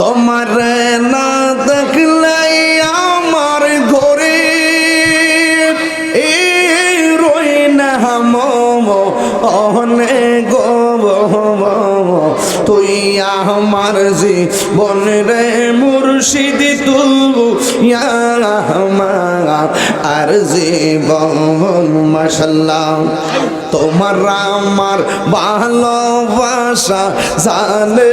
তোমার না দেখলে আমার ঘরে এই রই না মম অনেক তুই আমার জীবন রে মুর্শিদি তু আমার আর জীবন মাসাল্লাহ তোমার আমার ভালোবাসা জানে।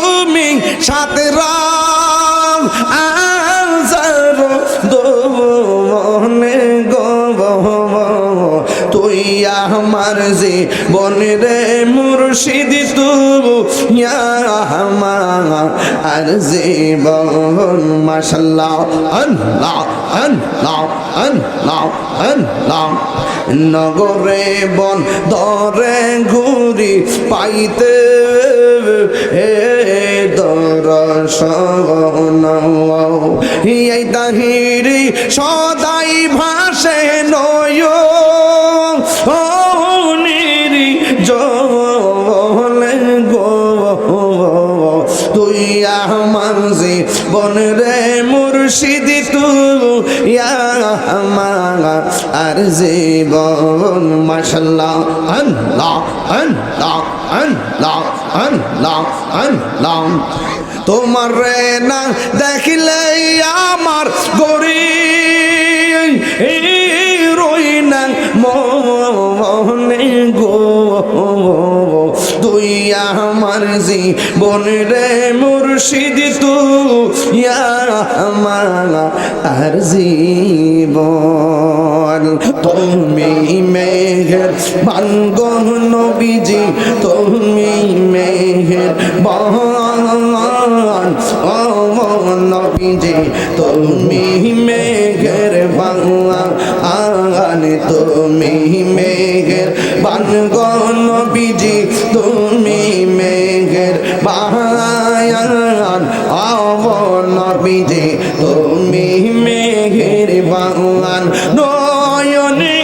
আমার যে বনে মুর্শিদ তু আমার আর জীবন মাসাল্লাহ আল্লাহ আল্লাহ আল্লাহ আল্লাহ। নগরে বন দরে ঘুরি পাইতে হে দর্শন এই তাহিরি সদাই ভাসে নয় তুই আমার জীবন রে মুর্শিদি তু আমার আর জীবন মাসাল্লাহ আল্লাহ আল্লাহ আল্লাহ আল্লাহ আল্লাহ। তোমার রে না দেখিলে আমার গরি রই না মনে। আমার জীবন রে মুর্শিদ তু আর জীবন। তুমি মেঘের বাঙ্গ নবীজি, তুমি মেঘের বান ও নবীজি, তুমি মেঘের বাংলা আন তুমি মেঘের বাঙ্গ নবীজি। তুমি মেঘের বাহায়ান আব নবীজি তুমি মেঘের বাংলান নয়নে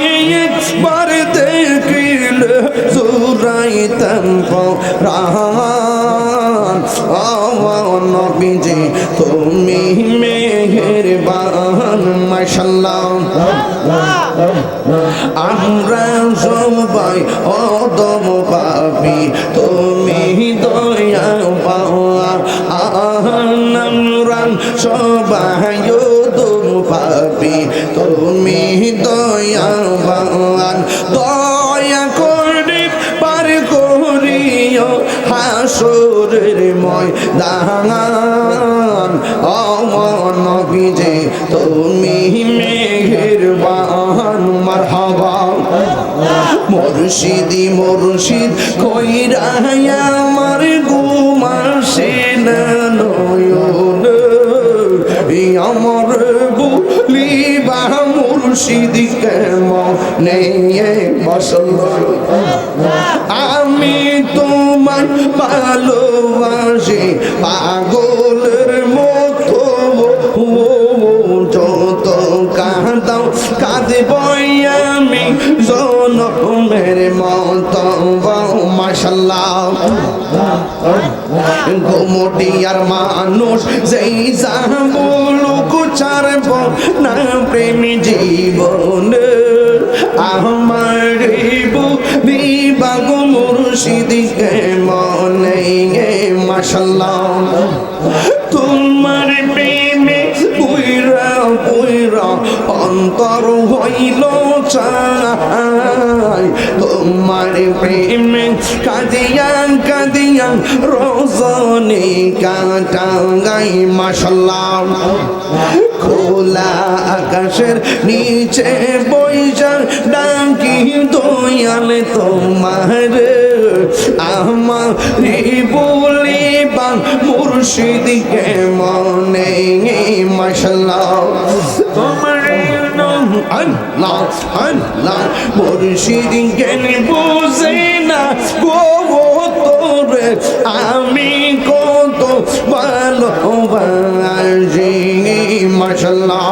একবার দেখিল জুরাইতাম রান আব নবীজি, তুমি মেঘের বান মাশাল্লাহ আমরা সবাই অদম পাবি তুমি দয়া পাওয়া আমরা সবাই অদম পাবি তুমি দয়া পাওয়ান দয়া করে পার করিও হাসরের ময়দান অমন বিজে তুমি মেঘের বান মারহাবা। মুর্শিদি মুর্শিদ কইরা আমার গুমাসে না নয়ন। আমার বলিবা মুর্শিদি মনে বসল। আমি তোমার ভালোবাসি পাগলের মতো যত কাঁদাও কাঁদে আমি জনমের মতো মাসাল্লাহ ঘুমটিয়ার মানুষ যেই যা বলুক চারব না প্রেমী জীবন। আমার বিবাগ মুর্শিদিকে মনে মাসাল্লাহ তোমার হইল চাই। তোমার প্রেমে কাঁদিয়া কাঁদিয়া রজনী কাটাঙ্গাই মাসাল্লাহ খোলা আকাশের নিচে বৈশা ডাকি দয়াল তোমার। আমার বলিবা মুর্শিদিকে মনে মশলা আল্লাহ আল্লাহ মুর্শিদ জ্ঞান বুঝে না গো তোরে আমি কত ভালোবাসি মাশাল্লাহ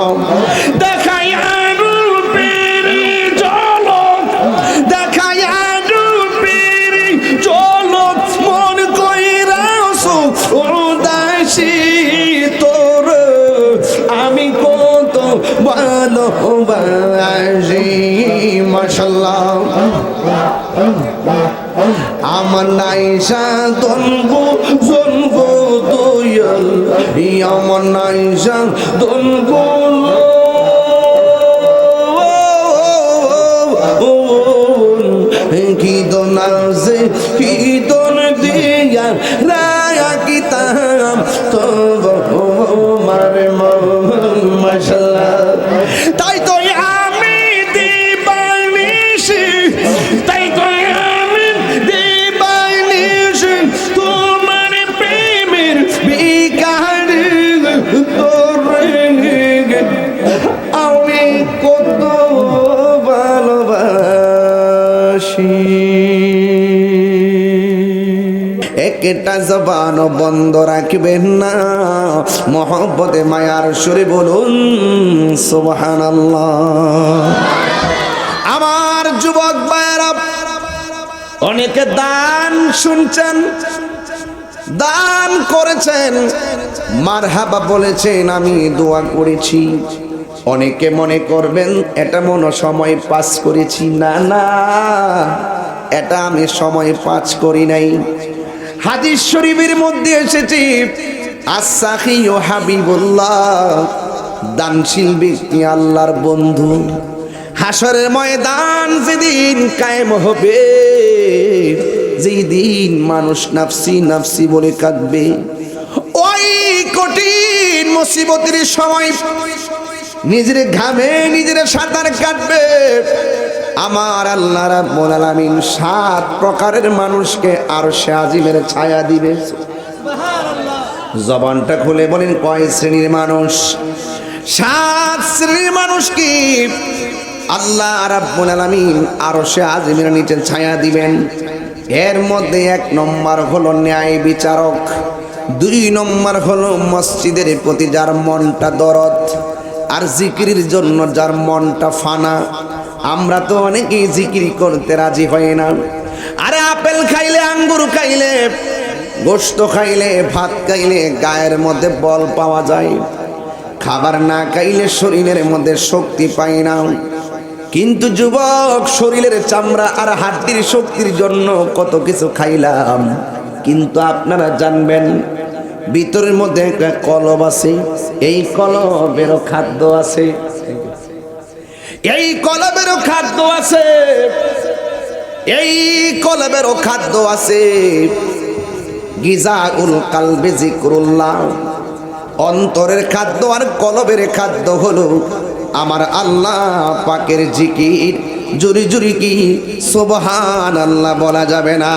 দেখাই মাশাল্লাহ আমার নাইসা দনগো, জনগো দয়াল। আমার নাইসা দনগো কি দন আছে, কি দন দিয়া রায়া কিতাম তো মার একটা জবান বন্ধ রাখবেন না। মোহব্বতে, মায়ার সুরে বলুন সুবহান আমার যুবক ভাইয়েরা, অনেকে দান শুনছেন, দান করেছেন, মারহাবা বলেছেন, আমি দোয়া করেছি। অনেকে মনে করবেন, এটা মনে সময় পাস করেছি। না না, এটা আমি সময় পাস করি নাই। হাদিস শরীফের মধ্যে এসেছে আসাহি ও হাবিবুল্লাহ, দানশীল ব্যক্তি আল্লাহর বন্ধু। হাসরের ময়দান যেদিন কায়েম হবে যেই দিন মানুষ নাফসি নাফসি বলে কাঁদবে, ওই কঠিন মুসিবতের সময় নিজের ঘামে নিজের সাঁতার কাটবে। আমার আল্লাহ রাব্বুল আলামিন সাত প্রকারের মানুষকে আর সে আজিমের ছায়া দিবে। জবানটা খুলে বলেন, কয় শ্রেণির মানুষ? সাত শ্রেণির মানুষ কি? আল্লাহ রাব্বুল আলামিন আর সে আজিমের নিচে ছায়া দিবেন। এর মধ্যে এক নম্বর হলো ন্যায় বিচারক, দুই নম্বর হলো মসজিদের প্রতি যার মনটা দরদ, আর জিকিরির জন্য যার মনটা ফানা। আমরা তো অনেকেই জিকিরি করতে রাজি হই না। আরে আপেল খাইলে, আঙ্গুর খাইলে গোস্ত খাইলে, ভাত খাইলে গায়ের মধ্যে বল পাওয়া যায়। খাবার না খাইলে শরীরের মধ্যে শক্তি পাই না। কিন্তু যুবক, শরীরের চামড়া আর হাড্ডির শক্তির জন্য কত কিছু খাইলাম। কিন্তু আপনারা জানবেন, ভিতরের মধ্যে একটা কলব আছে, এই কলবেরও খাদ্য আছে। এই কলবেরও খাদ্য আছে। এই কলবেরও খাদ্য আছে। গিজা উল কালবে জিক্রুল্লাহ অন্তরের খাদ্য আর কলবের খাদ্য হলো আমার আল্লাহ পাকের জিকির। জুরি জুরি কি সোবহান আল্লাহ বলা যাবে না।